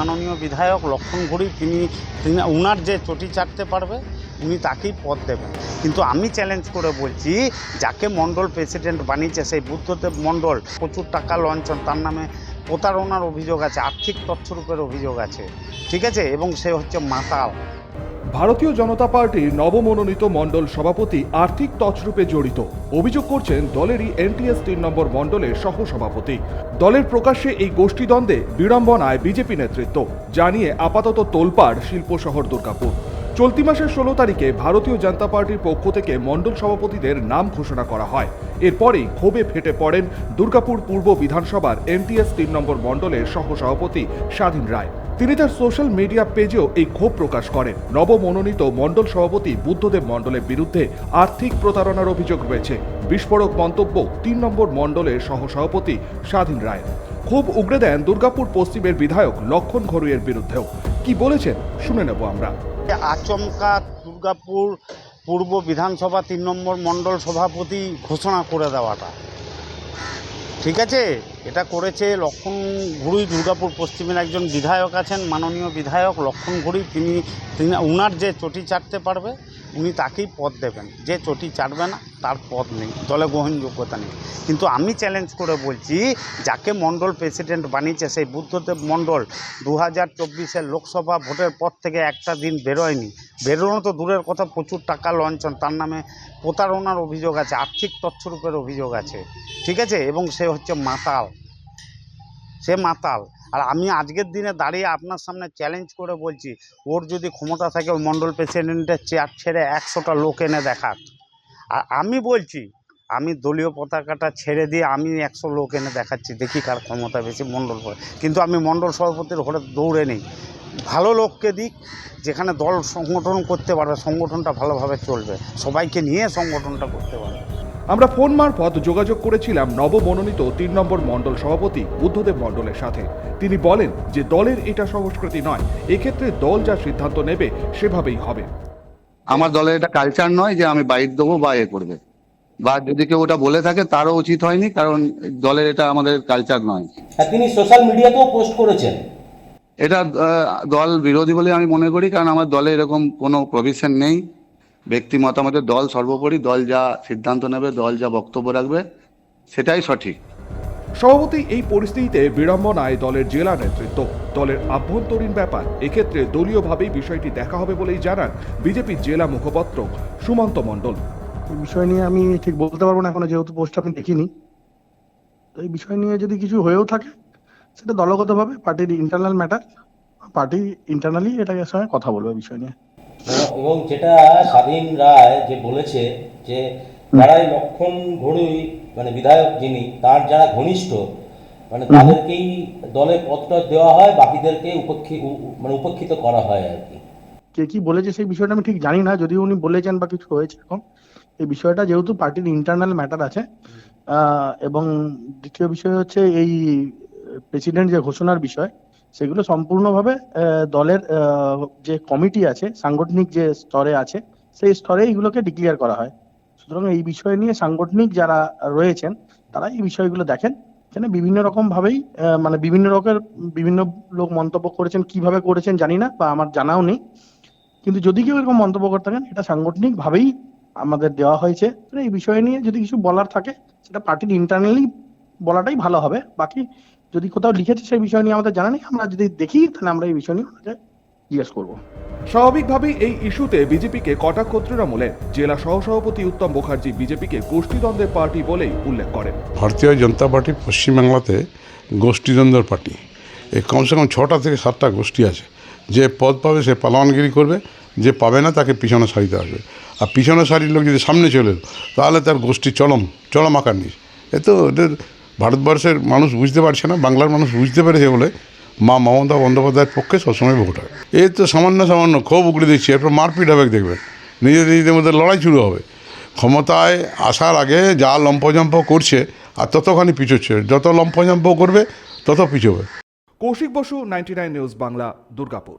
মাননীয় বিধায়ক লক্ষণ ঘুরি তিনি তিনি উনার যে চটি চাটতে পারবে, উনি তাকেই পদ দেবেন। কিন্তু আমি চ্যালেঞ্জ করে বলছি, যাকে মণ্ডল প্রেসিডেন্ট বানিয়েছে, সেই বুদ্ধদেব মণ্ডল, প্রচুর টাকা লঞ্চন তার নামে প্রতারণার অভিযোগ আছে, আর্থিক তথ্যরূপের অভিযোগ আছে, ঠিক আছে? এবং সে হচ্ছে মাতাল। ভারতীয় জনতা পার্টির নবমনোনীত মণ্ডল সভাপতি আর্থিক তছরূপে জড়িত। অভিযোগ করছেন দলেরই এনটিএস তিন নম্বর মণ্ডলের সহসভাপতি। দলের প্রকাশ্যে এই গোষ্ঠীদ্বন্দ্বে বিড়ম্বনায় বিজেপি নেতৃত্ব। জানিয়ে আপাতত তোলপাড় শিল্প শহর দুর্গাপুর। চলতি মাসের ষোলো তারিখে ভারতীয় জনতা পার্টির পক্ষ থেকে মণ্ডল সভাপতিদের নাম ঘোষণা করা হয়। এরপরেই ক্ষোভে ফেটে পড়েন দুর্গাপুর পূর্ব বিধানসভার এনটিএস তিন নম্বর মণ্ডলের সহসভাপতি স্বাধীন রায়। তিনি তার সোশ্যাল মিডিয়া পেজেও এই ক্ষোভ প্রকাশ করেন। নবমনোনীত মণ্ডল সভাপতি বুদ্ধদেব মণ্ডলের বিরুদ্ধে আর্থিক প্রতারণার অভিযোগ রয়েছে। বিস্ফোরক মন্তব্য তিন নম্বর মণ্ডলের সহসভাপতি স্বাধীন রায়। ক্ষোভ উগড়ে দেন দুর্গাপুর পশ্চিমের বিধায়ক লক্ষণ ঘরুইয়ের বিরুদ্ধেও। কি বলেছেন? শুনে নেব আমরা। আচমকা দুর্গাপুর পূর্ব বিধানসভা তিন নম্বর মণ্ডল সভাপতি ঘোষণা করে দেওয়াটা। ঠিক আছে? এটা করেছে লক্ষণ ঘুড়ি দুর্গাপুর পশ্চিমের একজন বিধায়ক আছেন, মাননীয় বিধায়ক লক্ষণ ঘুড়ি তিনি তিনি, উনার যে চটি চাটতে পারবে উনি তাকেই পদ দেবেন। যে চটি চাটবে না, তার পদ নেই। দলে গ্রহণযোগ্যতা নেই। কিন্তু আমি চ্যালেঞ্জ করে বলছি, যাকে মণ্ডল প্রেসিডেন্ট বানিয়েছে, সেই বুদ্ধদেব মণ্ডল দু হাজার চব্বিশের লোকসভা ভোটের পর থেকে একটা দিন বেরোয়নি। বেরোনো তো দূরের কথা, প্রচুর টাকা লঞ্চন তার নামে প্রতারণার অভিযোগ আছে, আর্থিক তছরূপের অভিযোগ আছে। ঠিক আছে? এবং সে হচ্ছে মাতাল। সে মাতাল। আর আমি আজকের দিনে দাঁড়িয়ে আপনার সামনে চ্যালেঞ্জ করে বলছি, ওর যদি ক্ষমতা থাকে, ওই মণ্ডল প্রেসিডেন্টের চেয়ার ছেড়ে একশোটা লোক এনে দেখাক। আর আমি বলছি, আমি দলীয় পতাকাটা ছেড়ে দিয়ে আমি একশো লোক এনে দেখাচ্ছি, দেখি কার ক্ষমতা বেশি মণ্ডল কিন্তু আমি মণ্ডল সভাপতির ঘরে দৌড়ে নেই। ভালো লোককে দিক, যেখানে দল সংগঠন করতে পারবে, সংগঠনটা ভালোভাবে চলবে। সবাইকে নিয়ে সংগঠনটা করতে পারবে। আমরা ফোন মারফত যোগাযোগ করেছিলাম নবমনোনীত তিন নম্বর মণ্ডল সভাপতি বুদ্ধদেব মণ্ডলের সাথে। তিনি বলেন যে দলের এটা সংস্কৃতি নয় এক্ষেত্রে দল যা সিদ্ধান্ত নেবে সেভাবেই হবে। আমার দলের এটা কালচার নয় যে আমি বাইর দেবো বা এ করবে। বা যদি কেউ ওটা বলে থাকে তারও উচিত হয়নি কারণ দলের এটা আমাদের কালচার নয়। তিনি সোশ্যাল মিডিয়াতেও পোস্ট করেছেন। এটা দল বিরোধী বলে আমি মনে করি কারণ আমার দলে এরকম কোনো প্রভিশন নেই। ব্যক্তি মতামতের দল সর্বোপরি দল যা সিদ্ধান্ত নেবে দল যা বক্তব্য রাখবে সেটাই সঠিক। সভাপতি এই পরিস্থিতিতে বিড়ম্বনায় দলের জেলা নেতৃত্ব। দলের আভ্যন্তরীণ ব্যাপার এক্ষেত্রে দলীয়ভাবেই বিষয়টি দেখা হবে বলেই জানান বিজেপির জেলা মুখপাত্র সুমন্ত মণ্ডল। বিষয় নিয়ে আমি ঠিক বলতে পারব না এখনও যেহেতু পোস্ট আমি দেখিনি। তো এই বিষয় নিয়ে যদি কিছু হয়েও থাকে সেটা দলগতভাবে পার্টির ইন্টারনাল ম্যাটার পার্টি ইন্টারনালি এটাকে সঙ্গে কথা বলবে বিষয় নিয়ে। এবং- যেটা স্বাধীন রায় যে বলেছে যে যারাই লক্ষণ ঘড়ুই মানে বিধায়ক যিনি তার যারা ঘনিষ্ঠ মানে তাদেরকেই দলে পদটা দেওয়া হয় বাকিদেরকে উপেক্ষি মানে উপেক্ষিত করা হয় আর কি। কে কি বলেছে সেই বিষয়টা আমি ঠিক জানি না যদি উনি বলেছেন বা কিছু হয়েছে এখন এই বিষয়টা যেহেতু পার্টির ইন্টারনাল ম্যাটার আছে এবং দ্বিতীয় বিষয় হচ্ছে এই প্রেসিডেন্ট যে ঘোষণার বিষয় সেগুলো সম্পূর্ণভাবে দলের যে কমিটি আছে, সাংগঠনিক যে স্তরে আছে, সেই স্তরে এইগুলোকে ডিক্লিয়ার করা হয়। সুতরাং এই বিষয় নিয়ে সাংগঠনিক যারা রয়েছেন, তারা এই বিষয়গুলো দেখেন। এখানে বিভিন্ন রকম ভাবেই মানে বিভিন্ন রকমের, বিভিন্ন লোক মন্তব্য করেছেন, কীভাবে করেছেন জানি না, বা আমার জানাও নেই। কিন্তু যদি কেউ এরকম মন্তব্য করতে থাকেন, এটা সাংগঠনিক ভাবেই আমাদের দেওয়া হয়েছে। এই বিষয় নিয়ে যদি কিছু বলার থাকে, সেটা পার্টির ইন্টারনালি বলাটাই ভালো হবে। বাকি যদি কোথাও লিখেছে সেই বিষয় নিয়ে আমাদের জানা নেই আমরা যদি দেখি তাহলে আমরা এই বিষয় নিয়ে ওনাকে জিজ্ঞেস করব। স্বাভাবিকভাবেই এই ইস্যুতে বিজেপিকে কটাক্ষ তৃণমূলের জেলা সহসভাপতি উত্তম মুখার্জি বিজেপিকে গোষ্ঠীদ্বন্দ্বের পার্টি বলেই উল্লেখ করেন। ভারতীয় জনতা পার্টি পশ্চিমবাংলাতে গোষ্ঠীদ্বন্দ্বের পার্টি। এই কমসে কম ছটা থেকে সাতটা গোষ্ঠী আছে। যে পদ পাবে সে পালোয়ানগিরি করবে যে পাবে না তাকে পিছনে সারিতে আসবে। আর পিছনে সারির লোক যদি সামনে চলে তাহলে তার গোষ্ঠী চরম চরম আকার নিয়েছে এ তো ভারতবর্ষের মানুষ বুঝতে পারছে না, বাংলার মানুষ বুঝতে পেরেছে বলে মা মমতা বন্দ্যোপাধ্যায়ের পক্ষে সবসময় ভোট হয় এই তো সামান্য সামান্য ক্ষোভ উগড়ে দিচ্ছে এরপর মারপিট হবে দেখবেন। নিজেদের নিজেদের মধ্যে লড়াই শুরু হবে। ক্ষমতায় আসার আগে যা লম্পজম্প করছে, আর ততখানি পিছোচ্ছে। যত লম্পজম্প করবে, তত পিছোবে। Koushik Basu, ninety news Bangla, Durgapur.